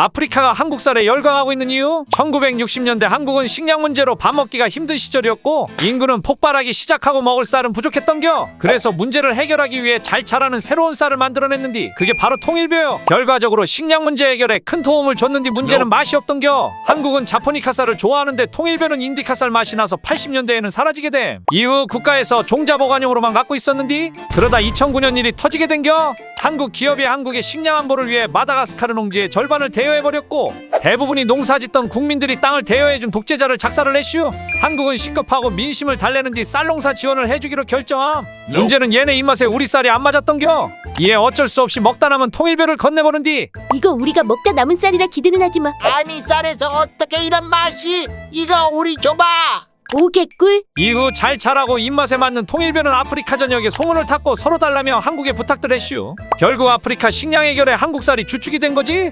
아프리카가 한국쌀에 열광하고 있는 이유? 1960년대 한국은 식량 문제로 밥 먹기가 힘든 시절이었고 인구는 폭발하기 시작하고 먹을 쌀은 부족했던겨. 그래서 문제를 해결하기 위해 잘 자라는 새로운 쌀을 만들어냈는디 그게 바로 통일벼요. 결과적으로 식량 문제 해결에 큰 도움을 줬는디 문제는 맛이 없던겨. 한국은 자포니카 쌀을 좋아하는데 통일벼는 인디카 쌀 맛이 나서 80년대에는 사라지게 됨. 이후 국가에서 종자 보관용으로만 갖고 있었는디 그러다 2009년 일이 터지게 된겨. 한국 기업이 한국의 식량 안보를 위해 마다가스카르 농지의 절반을 대여 해버렸고 대부분이 농사짓던 국민들이 땅을 대여해준 독재자를 작사를 했슈 한국은 시급하고 민심을 달래는 뒤 쌀농사 지원을 해주기로 결정함 문제는 얘네 입맛에 우리 쌀이 안 맞았던겨 이에 어쩔 수 없이 먹다 남은 통일벼를 건네버린 뒤 이거 우리가 먹다 남은 쌀이라 기대는 하지 마. 아니 쌀에서 어떻게 이런 맛이? 이거 우리 줘봐. 오 개꿀. 이후 잘 자라고 입맛에 맞는 통일벼는 아프리카 전역에 소문을 탔고 서로 달라며 한국에 부탁들 했슈 결국 아프리카 식량 해결에 한국 쌀이 주축이 된 거지